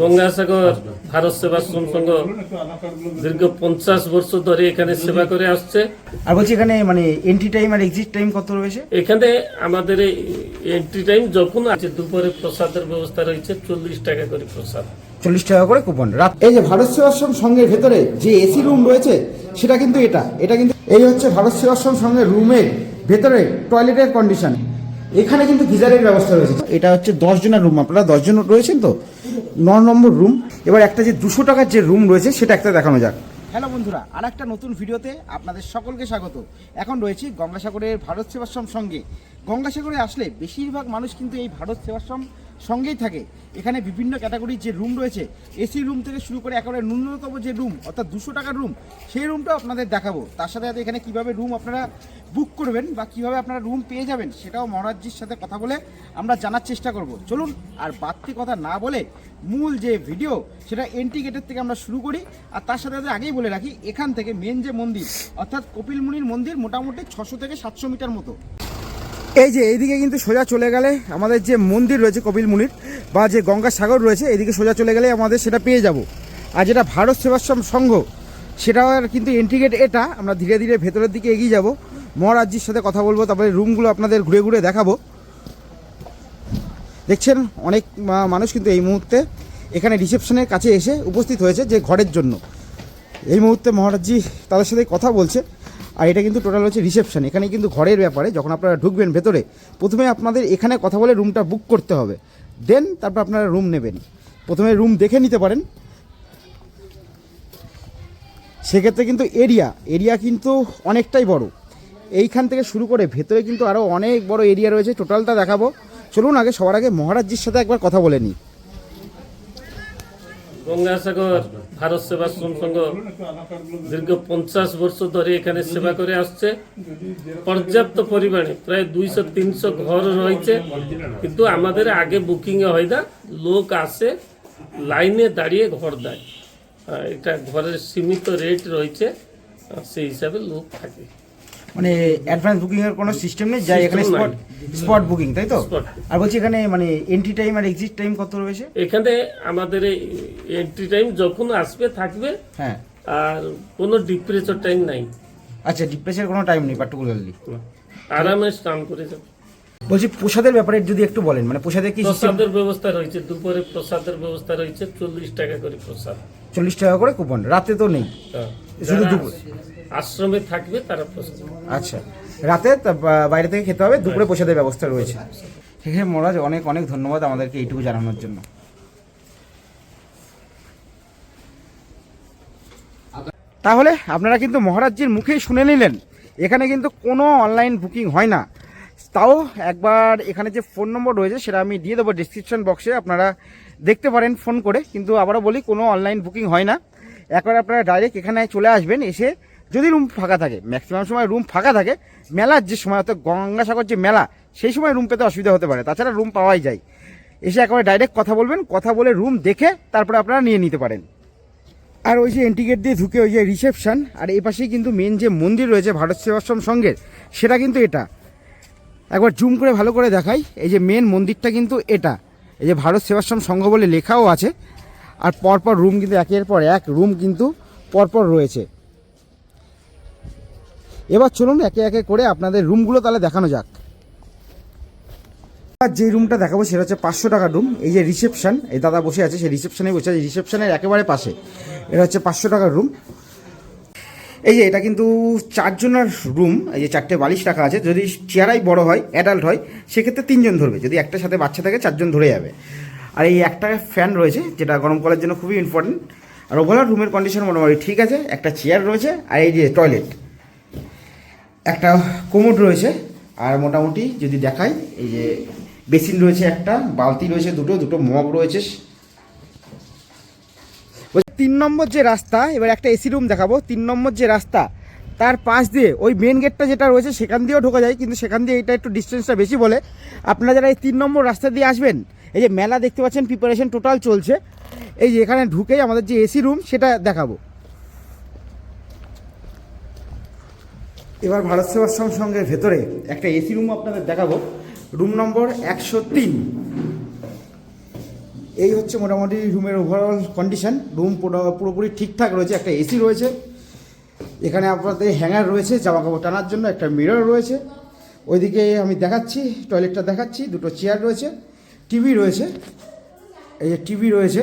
গঙ্গাসাগর ভারত সেবাশ্রম সংঘ দীর্ঘ পঞ্চাশ বছর ধরে এখানে সেবা করে আসছে। আর বলছি এখানে মানে এন্ট্রি টাইম আর এক্সিট টাইম কত রয়েছে? এখানে আমাদের এন্ট্রি টাইম যখন আছে দুপুরে প্রসাদের ব্যবস্থা রয়েছে চল্লিশ টাকা করে প্রসাদ। চল্লিশ টাকা করে কুপন রাত এই যে ভারত সেবাশ্রম সংঘের ভেতরে যে এসি রুম রয়েছে সেটা কিন্তু এটা। এটা কিন্তু এই হচ্ছে ভারত সেবাশ্রম সংঘের রুমের ভেতরে টয়লেটের কন্ডিশন এখানে কিন্তু গিজারের ব্যবস্থা রয়েছে। এটা হচ্ছে দশ জনের রুম আপনারা দশ জন রয়েছেন তো? ন নম্বর রুম। এবার একটা যে দুশো টাকার যে রুম রয়েছে সেটা একটা দেখানো যাক। হ্যালো বন্ধুরা আর একটা নতুন ভিডিওতে আপনাদের সকলকে স্বাগত। এখন রয়েছি গঙ্গাসাগরের ভারত সেবাশ্রম সঙ্গে। গঙ্গাসাগরে আসলে বেশিরভাগ মানুষ কিন্তু এই ভারত সেবাশ্রম সঙ্গেই থাকে। এখানে বিভিন্ন ক্যাটাগরির যে রুম রয়েছে এসি রুম থেকে শুরু করে একেবারে ন্যূনতম যে রুম অর্থাৎ দুশো টাকার রুম সেই রুমটাও আপনাদের দেখাবো। তার সাথে সাথে এখানে কীভাবে রুম আপনারা বুক করবেন বা কীভাবে আপনারা রুম পেয়ে যাবেন, সেটাও মহারাজজির সাথে কথা বলে আমরা জানার চেষ্টা করব। চলুন, আর বাড়তি কথা না বলে মূল যে ভিডিও সেটা এন্ট্রি গেটের থেকে আমরা শুরু করি। আর তার সাথে সাথে আগেই বলে রাখি, এখান থেকে মেন যে মন্দির, অর্থাৎ কপিল মুনির মন্দির মোটামুটি ছশো থেকে সাতশো মিটার মতো। এই যে, এইদিকে কিন্তু সোজা চলে গেলে আমাদের যে মন্দির রয়েছে কপিল মুনির বা যে গঙ্গাসাগর রয়েছে এদিকে সোজা চলে গেলে আমাদের সেটা পেয়ে যাব। আর যেটা ভারত সেবাশ্রম সংঘ, সেটাও কিন্তু এন্ট্রি গেট এটা, আমরা ধীরে ধীরে ভেতরের দিকে এগিয়ে যাব। মহারাজ্যের সাথে কথা বলব, তারপরে রুমগুলো আপনাদের ঘুরে ঘুরে দেখাবো। দেখছেন, অনেক মানুষ কিন্তু এই মুহূর্তে এখানে রিসেপশনের কাছে এসে উপস্থিত হয়েছে যে ঘরের জন্য। এই মুহূর্তে মহারাজজি তাদের সাথে কথা বলছে আর এটা কিন্তু টোটাল হচ্ছে রিসেপশন এখানে কিন্তু ঘরের ব্যাপারে যখন আপনারা ঢুকবেন ভেতরে, প্রথমে আপনাদের এখানে কথা বলে রুমটা বুক করতে হবে। দেন তারপর আপনারা রুম নেবেন। প্রথমে রুম দেখে নিতে পারেন। সেক্ষেত্রে কিন্তু এরিয়া এরিয়া কিন্তু অনেকটাই বড়। এইখান থেকে শুরু করে ভেতরে কিন্তু আরও অনেক বড় এরিয়া রয়েছে। টোটালটা দেখাবো। চলুন আগে সবার আগে মহারাজজির সাথে একবার কথা বলে নিই। গঙ্গাসাগর। ভারত সেবাশ্রম সংঘ দীর্ঘ পঞ্চাশ বর্ষ ধরে এখানে সেবা করে আসছে। পর্যাপ্ত পরিমাণে, প্রায় দুইশো, তিনশো ঘর রয়েছে। কিন্তু আমাদের আগে বুকিং হয় না, লোক আসে, লাইনে দাঁড়িয়ে ঘর দেয়। এটা ঘরের সীমিত রেট রয়েছে সেই হিসাবে লোক থাকে। মানে অ্যাডভান্স বুকিং এর কোনো সিস্টেম নেই যাই এখানে স্পট স্পট বুকিং তাই তো। আর বলছি এখানে মানে এন্ট্রি টাইম আর এক্সিট টাইম কত রয়েছে? এখানে আমাদের এন্ট্রি টাইম যখন আসবে থাকবে হ্যাঁ। আর কোনো ডিপ্রেচার টাইম নাই। আচ্ছা ডিপ্রেসের কোনো টাইম নেই পার্টিকুলারলি আরামে স্নান করে যাবে। বলছি প্রসাদের ব্যাপারে যদি একটু বলেন মানে প্রসাদের কি প্রসাদের ব্যবস্থা রয়েছে দুপুরে প্রসাদের ব্যবস্থা রয়েছে চল্লিশ টাকা করে প্রসাদ। চল্লিশ টাকা করে কুপন রাতে তো নেই। হ্যাঁ। শুধু দুপুরে? আশ্রমে থাকবে তারা প্রসাদ আচ্ছা। রাতে বাইরে থেকে খেতে হবে দুপুরে প্রসাদের ব্যবস্থা রয়েছে। সেখানে মহারাজ অনেক অনেক ধন্যবাদ আমাদেরকে এইটুকু জানানোর জন্য। তাহলে আপনারা কিন্তু মহারাজজির মুখেই শুনে নিলেন এখানে কিন্তু কোনো অনলাইন বুকিং হয় না। তাও একবার এখানে যে ফোন নম্বর রয়েছে সেটা আমি দিয়ে দেবো ডিসক্রিপশন বক্সে আপনারা দেখতে পারেন ফোন করে কিন্তু আবারও বলি কোনো অনলাইন বুকিং হয় না। একবার আপনারা ডাইরেক্ট এখানে চলে আসবেন এসে যদি রুম ফাঁকা থাকে ম্যাক্সিমাম সময় রুম ফাঁকা থাকে, মেলার যে সময়, অর্থাৎ গঙ্গাসাগর যে মেলা, সেই সময় রুম পেতে অসুবিধা হতে পারে। তাছাড়া রুম পাওয়াই যায়। এসে একেবারে ডাইরেক্ট কথা বলবেন, কথা বলে রুম দেখে তারপরে আপনারা নিয়ে নিতে পারেন। আর ওই যে এন্ট্রি গেট দিয়ে ঢুকে ওই যে রিসেপশন আর এই পাশেই কিন্তু মেন যে মন্দির রয়েছে ভারত সেবাশ্রম সংঘের, সেটা কিন্তু এটা। একবার জুম করে ভালো করে দেখাই, এই যে মেন মন্দিরটা কিন্তু এটা। এই যে ভারত সেবাশ্রম সংঘ বলে লেখাও আছে। আর পরপর রুম কিন্তু একের পর এক রুম কিন্তু পরপর রয়েছে। এবার চলুন একে একে করে আপনাদের রুমগুলো তাহলে দেখানো যাক। আর যে রুমটা দেখাবো সেটা হচ্ছে পাঁচশো টাকার রুম, এই যে রিসেপশন, এই দাদা বসে আছে, সেই রিসেপশনে বসে আছে, রিসেপশনের একেবারে পাশে। এটা হচ্ছে পাঁচশো টাকার রুম। এই যে এটা কিন্তু চারজনের রুম, এই যে চারটে বালিশ রাখা আছে, যদি চেয়ারাই বড় হয়, অ্যাডাল্ট হয়, সেক্ষেত্রে তিনজন ধরবে, যদি একটার সাথে বাচ্চা থাকে, চারজন ধরে যাবে। আর এই একটা ফ্যান রয়েছে, যেটা গরমকালের জন্য খুবই ইম্পর্টেন্ট আর ওভারঅল রুমের কন্ডিশন মোটামুটি ঠিক আছে, একটা চেয়ার রয়েছে, আর এই যে টয়লেট একটা কোমোড রয়েছে, আর মোটামুটি যদি দেখাই, এই যে বেসিন রয়েছে একটা, বালতি রয়েছে দুটো দুটো মগ রয়েছে। তিন নম্বর যে রাস্তা, এবার একটা এসি রুম দেখাবো, তিন নম্বর যে রাস্তা, তার পাশ দিয়ে, ওই মেন গেটটা যেটা রয়েছে, সেখান দিয়েও ঢোকা যায়, কিন্তু সেখান দিয়ে এটা একটু ডিস্টেন্সটা বেশি বলে। আপনারা যারা এই তিন নম্বর রাস্তা দিয়ে আসবেন, এই যে মেলা দেখতে পাচ্ছেন প্রিপারেশন টোটাল চলছে। এই যে এখানে ঢুকেই আমাদের যে এসি রুম, সেটা দেখাবো। এবার ভারত সেবাশ্রম সংঘের ভেতরে একটা এসি রুম আপনাদের দেখাবো। রুম নম্বর একশো তিন। এই হচ্ছে মোটামুটি রুমের ওভারঅল কন্ডিশন রুম পুরোপুরি ঠিকঠাক রয়েছে, একটা এসি রয়েছে। এখানে আপনাদের হ্যাঙ্গার রয়েছে জামা কাপড় টানার জন্য একটা মিরর রয়েছে। ওইদিকে আমি দেখাচ্ছি টয়লেটটা দেখাচ্ছি, দুটো চেয়ার রয়েছে টিভি রয়েছে, এই যে টিভি রয়েছে।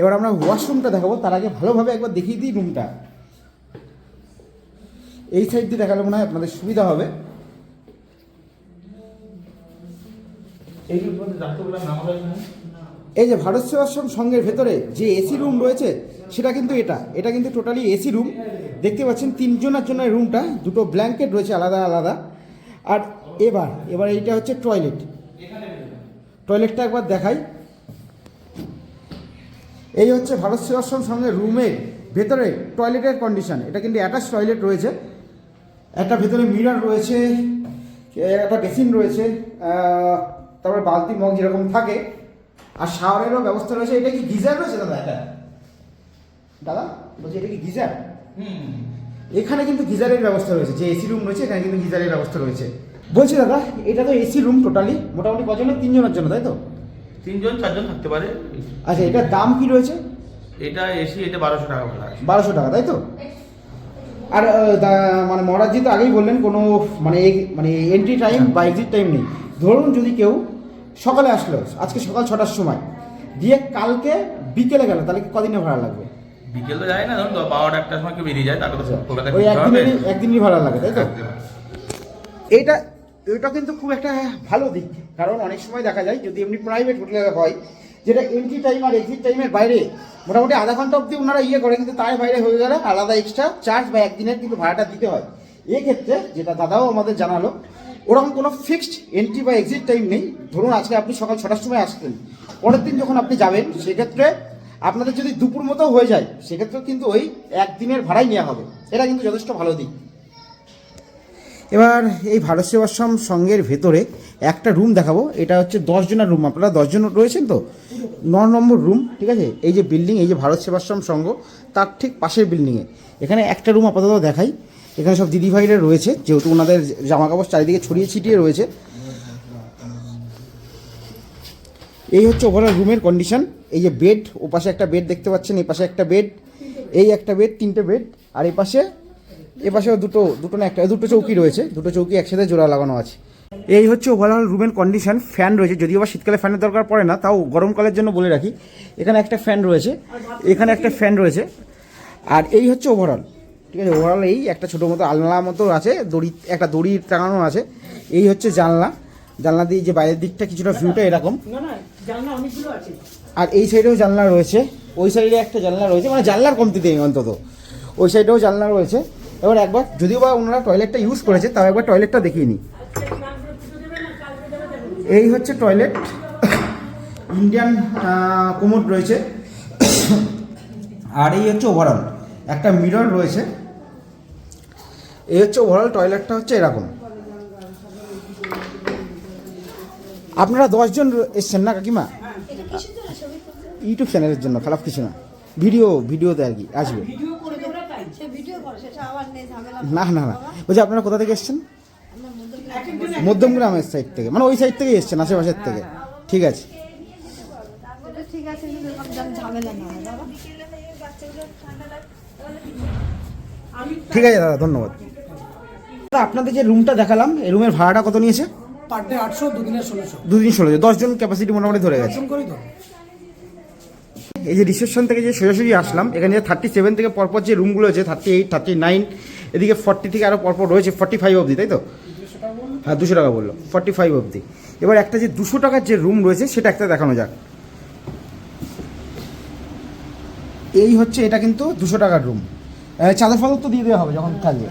এবার আমরা ওয়াশরুমটা দেখাবো, তার আগে ভালোভাবে একবার দেখিয়ে দিই রুমটা এই সাইড দিয়ে দেখালে মনে হয় আপনাদের সুবিধা হবে। এই যে ভারত সেবাশ্রম সংঘের ভেতরে যে এসি রুম রয়েছে সেটা কিন্তু এটা। এটা কিন্তু টোটালি এসি রুম দেখতে পাচ্ছেন তিনজনের জন্য রুমটা দুটো ব্ল্যাঙ্কেট রয়েছে আলাদা আলাদা। আর এবার এবার এইটা হচ্ছে টয়লেট টয়লেটটা একবার দেখাই। এই হচ্ছে ভারত সেবাশ্রম সঙ্গে রুমের ভেতরে টয়লেটের কন্ডিশন এটা কিন্তু অ্যাটাচ টয়লেট রয়েছে। একটা ভেতরে মিরার রয়েছে একটা বেসিন রয়েছে তারপরে বালতি মগ যেরকম থাকে আর শাওয়ারেরও ব্যবস্থা রয়েছে। এটা কি গিজার রয়েছে দাদা এটা দাদা বলছি এটা কি গিজার? এখানে কিন্তু গিজারের ব্যবস্থা রয়েছে যে এসি রুম রয়েছে এখানে কিন্তু গিজারের ব্যবস্থা রয়েছে। বলছি দাদা এটা তো এসি রুম টোটালি মোটামুটি কজনের তিনজনের জন্য তাই তো? তিনজন চারজন থাকতে পারে। আচ্ছা এটার দাম কি রয়েছে? এটা এসি এটা বারোশো টাকা বারোশো টাকা তাই তো? আর মানে মহারাজজি তো আগেই বললেন কোনো মানে মানে এন্ট্রি টাইম বা এক্সিট টাইম নেই। ধরুন যদি কেউ সকালে আসলো আজকে সকাল ছটার সময় দিয়ে কালকে বিকেলে গেল তাহলে কি কদিনে ভাড়া লাগবে? বিকেল তো যায় না ধরুন বারোটা একটার সময় কেউ বেরিয়ে যায় তাকে তো ওই একদিনেরই একদিনই ভাড়া লাগে তাই তো? এটা এটা কিন্তু খুব একটা ভালো দিক কারণ অনেক সময় দেখা যায় যদি এমনি প্রাইভেট হোটেলে হয় যেটা এন্ট্রি টাইম আর এক্সিট টাইমের বাইরে, মোটামুটি আধা ঘণ্টা অবধি ওনারা ইয়ে করে কিন্তু তার বাইরে হয়ে গেলে আলাদা এক্সট্রা চার্জ বা একদিনের কিন্তু ভাড়াটা দিতে হয়। এক্ষেত্রে যেটা দাদাও আমাদের জানালো, ওরকম কোনো ফিক্সড এন্ট্রি বা এক্সিট টাইম নেই। ধরুন আজকে আপনি সকাল ছটার সময় আসতেন পরের দিন যখন আপনি যাবেন, সেক্ষেত্রে আপনাদের যদি দুপুর মতো হয়ে যায় সেক্ষেত্রে কিন্তু ওই একদিনের ভাড়াই নেওয়া হবে। এটা কিন্তু যথেষ্ট ভালো দিক। এবার এই ভারত সেবাশ্রম সংঘের ভেতরে একটা রুম দেখাবো। এটা হচ্ছে দশ জনের রুম আপনারা দশজন রয়েছেন তো? ন নম্বর রুম ঠিক আছে? এই যে বিল্ডিং এই যে ভারত সেবাশ্রম সংঘ, তার ঠিক পাশের বিল্ডিংয়ে এখানে একটা রুম আপাতত দেখাই। এখানে সব দিদিভাইরা রয়েছে, যেহেতু ওনাদের জামা কাপড় চারিদিকে ছড়িয়ে ছিটিয়ে রয়েছে। এই হচ্ছে ওভারঅল রুমের কন্ডিশন এই যে বেড ও পাশে একটা বেড দেখতে পাচ্ছেন, এই পাশে একটা বেড এই একটা বেড তিনটে বেড আর এই পাশে এ পাশেও দুটো দুটো না একটা দুটো চৌকি রয়েছে দুটো চৌকি একসাথে জোড়া লাগানো আছে। এই হচ্ছে ওভারঅল রুমের কন্ডিশন ফ্যান রয়েছে যদিও বা শীতকালে ফ্যানের দরকার পড়ে না তাও গরমকালের জন্য বলে রাখি। এখানে একটা ফ্যান রয়েছে এখানে একটা ফ্যান রয়েছে। আর এই হচ্ছে ওভারঅল ঠিক আছে ওভারঅল এই একটা ছোটো মতো আলনা মতো আছে দড়ি একটা দড়ি টাঙানো আছে। এই হচ্ছে জানলা জানলা দিয়ে যে বাইরের দিকটা কিছুটা ভিউটা এরকম। আর এই সাইডেও জানলা রয়েছে ওই সাইডে একটা জানলা রয়েছে মানে জানলার কমতিতে অন্তত। ওই সাইডেও জানলা রয়েছে এবার একবার যদিও বা ওনারা টয়লেটটা ইউজ করেছে তাও একবার টয়লেটটা দেখিয়ে নিই। এই হচ্ছে টয়লেট ইন্ডিয়ান কোমোড রয়েছে। আর এই হচ্ছে ওভারঅল একটা মিরর রয়েছে। এই হচ্ছে ওভারঅল টয়লেটটা হচ্ছে এরকম। আপনারা দশজন এসছেন না কাকিমা? ইউটিউব চ্যানেলের জন্য খারাপ কিছু না। ভিডিও ভিডিওতে আর কি আসবে সে ভিডিও করে সেটা আবার নেই ঝামেলা না না না। বলছি আপনারা কোথা থেকে এসছেন? মধ্যম গ্রামের সাইড থেকে। মানে ওই সাইড থেকেই এসছেন আশেপাশের থেকে। ঠিক আছে। ঠিক আছে ঠিক আছে দাদা ধন্যবাদ। দাদা আপনাদের যে রুমটা দেখালাম এই রুমের ভাড়াটা কত নিয়েছে? পার ডে আটশো দুদিনের ষোলোশো। দুদিন ষোলো দশজন ক্যাপাসিটি মোটামুটি ধরে গেছে। এই যে রিসেপশন থেকে যে সোজাসুজি আসলাম, এখানে যে থার্টি সেভেন থেকে পরপর যে রুমগুলো আছে থার্টি এইট থার্টি নাইন এদিকে ফর্টি থেকে আরও পরপর রয়েছে ফর্টি ফাইভ অবধি, তাই তো? হ্যাঁ দুশো টাকা বলল ফর্টি ফাইভ অবধি। এবার একটা যে দুশো টাকার যে রুম রয়েছে, সেটা একটা দেখানো যাক। এই হচ্ছে, এটা কিন্তু দুশো টাকার রুম চাদর ফাদর তো দিয়ে দেওয়া হবে যখন থাকবে।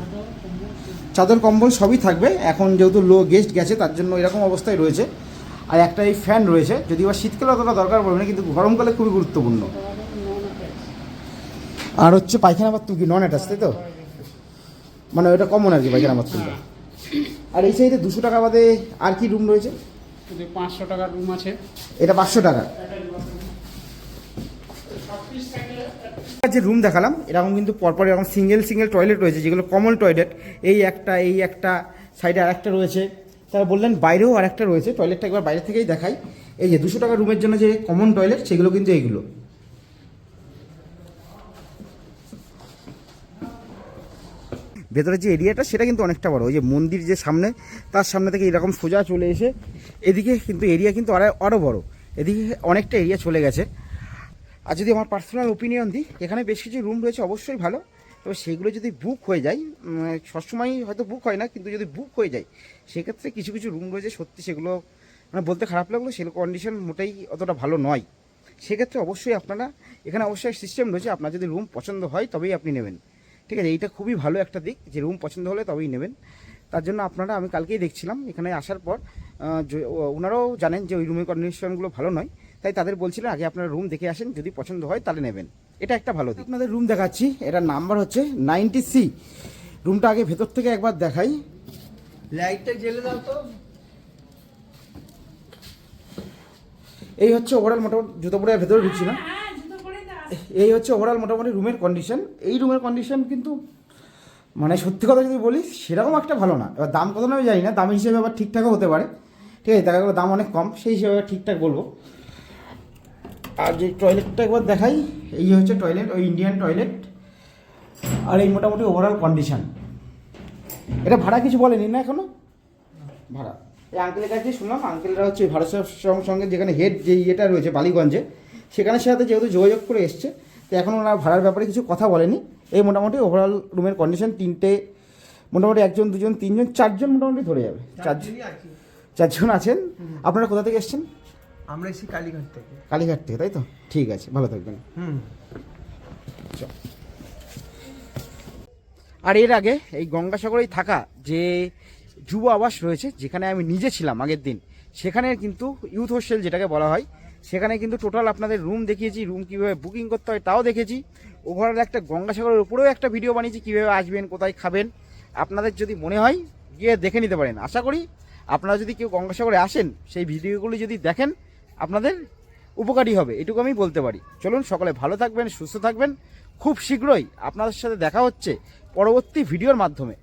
চাদর, কম্বল সবই থাকবে। এখন যেহেতু লো গেস্ট গেছে, তার জন্য এরকম অবস্থায় রয়েছে। আর একটা এই ফ্যান রয়েছে যদিও বা শীতকালে অতটা দরকার পড়বে না কিন্তু গরমকালে খুবই গুরুত্বপূর্ণ। আর হচ্ছে পায়খানা বাথরুম কি নন অ্যাটাচ তাই তো? মানে ওটা কমন আর কি পায়খানা বাথরুমটা আর এই সাইডে দুশো টাকা বাদে আর কি রুম রয়েছে? পাঁচশো টাকার রুম আছে। এটা পাঁচশো টাকা। যে রুম দেখালাম এরকম কিন্তু পরপর এরকম সিঙ্গেল সিঙ্গেল টয়লেট রয়েছে যেগুলো কমন টয়লেট এই একটা এই একটা সাইডে আর একটা রয়েছে। তারা বললেন, বাইরেও আরেকটা রয়েছে টয়লেটটা একবার বাইরে থেকেই দেখাই। এই যে দুশো টাকা রুমের জন্য যে কমন টয়লেট সেগুলো কিন্তু এইগুলো। ভেতরে যে এরিয়াটা সেটা কিন্তু অনেকটা বড়। ওই যে মন্দির যে সামনে, তার সামনে থেকে এরকম সোজা চলে এসে, এদিকে কিন্তু এরিয়া কিন্তু আরও আরও বড়। এদিকে অনেকটা এরিয়া চলে গেছে। আর যদি আমার পার্সোনাল ওপিনিয়ন দিই, এখানে বেশ কিছু রুম রয়েছে, অবশ্যই ভালো। তবে সেগুলো যদি বুক হয়ে যায় সবসময় হয়তো বুক হয় না, কিন্তু যদি বুক হয়ে যায়, সেক্ষেত্রে কিছু কিছু রুম রয়েছে, সত্যি সেগুলো মানে বলতে খারাপ লাগল, সেগুলো কন্ডিশন মোটেই অতটা ভালো নয়। সেক্ষেত্রে অবশ্যই আপনারা, এখানে অবশ্যই সিস্টেম রয়েছে, আপনার যদি রুম পছন্দ হয়, তবেই আপনি নেবেন। ঠিক আছে, এইটা খুবই ভালো একটা দিক, যে রুম পছন্দ হলে তবেই নেবেন। তার জন্য আপনারা, আমি কালকেই দেখছিলাম, এখানে আসার পর ওনারাও জানেন যে ওই রুমের কন্ডিশনগুলো ভালো নয়, তাই তাদের বলছিলেন আগে আপনারা রুম দেখে আসেন, যদি পছন্দ হয় তাহলে নেবেন। এটা একটা ভালো দিক। আপনাদের রুম দেখাচ্ছি। এটার নাম্বার হচ্ছে নাইনটি সি। রুমটা আগে ভেতর থেকে একবার দেখাই। লাইটটা জ্বেলে দাও তো। এই হচ্ছে ওভারঅল মোটামুটি জুতো পরে আর ভেতরে ঢুকছি না। এই হচ্ছে ওভারঅল মোটামুটি রুমের কন্ডিশন এই রুমের কন্ডিশন কিন্তু মানে সত্যি কথা যদি বলি সেরকম একটা ভালো না। এবার দাম কত আমি জানি না। দাম হিসেবে আবার ঠিকঠাকও হতে পারে। ঠিক আছে দেখা গেলো দাম অনেক কম। সেই হিসেবে আবার ঠিকঠাক বলব। আর যে টয়লেটটা একবার দেখাই এই হচ্ছে টয়লেট ওই ইন্ডিয়ান টয়লেট আর এই মোটামুটি ওভারঅল কন্ডিশন এটা ভাড়া কিছু বলেনি না এখনও? ভাড়া। এই আঙ্কেলের কাছে শুনলাম আঙ্কেলরা হচ্ছে ভারত সেবাশ্রম সঙ্গে যেখানে হেড যে ইয়েটা রয়েছে বালিগঞ্জে সেখানে সাথে যেহেতু যোগাযোগ করে এসছে তো এখন ওনারা ভাড়ার ব্যাপারে কিছু কথা বলেনি। এই মোটামুটি ওভারঅল রুমের কন্ডিশন তিনটে মোটামুটি একজন দুজন তিনজন চারজন মোটামুটি ধরে যাবে। চারজন। চারজন আছেন। আপনারা কোথা থেকে এসছেন? আমরা এসেছি কালীঘাট থেকে। কালীঘাট থেকে তাই তো? ঠিক আছে ভালো থাকবেন। হুম। আর এর আগে এই গঙ্গাসাগরেই থাকা যে যুব আবাস রয়েছে যেখানে আমি নিজে ছিলাম আগের দিন সেখানে কিন্তু ইউথ হোস্টেল যেটাকে বলা হয় সেখানে কিন্তু টোটাল আপনাদের রুম দেখিয়েছি রুম কীভাবে বুকিং করতে হয় তাও দেখেছি। ওভারঅল একটা গঙ্গাসাগরের উপরেও একটা ভিডিও বানিয়েছি কীভাবে আসবেন কোথায় খাবেন। আপনাদের যদি মনে হয় গিয়ে দেখে নিতে পারেন। আশা করি আপনারা যদি কেউ গঙ্গাসাগরে আসেন সেই ভিডিওগুলি যদি দেখেন আপনাদের উপকারী হবে, এটুকু আমি বলতে পারি। চলুন সকলে ভালো থাকবেন, সুস্থ থাকবেন। খুব শীঘ্রই আপনাদের সাথে দেখা হচ্ছে পরবর্তী ভিডিওর মাধ্যমে।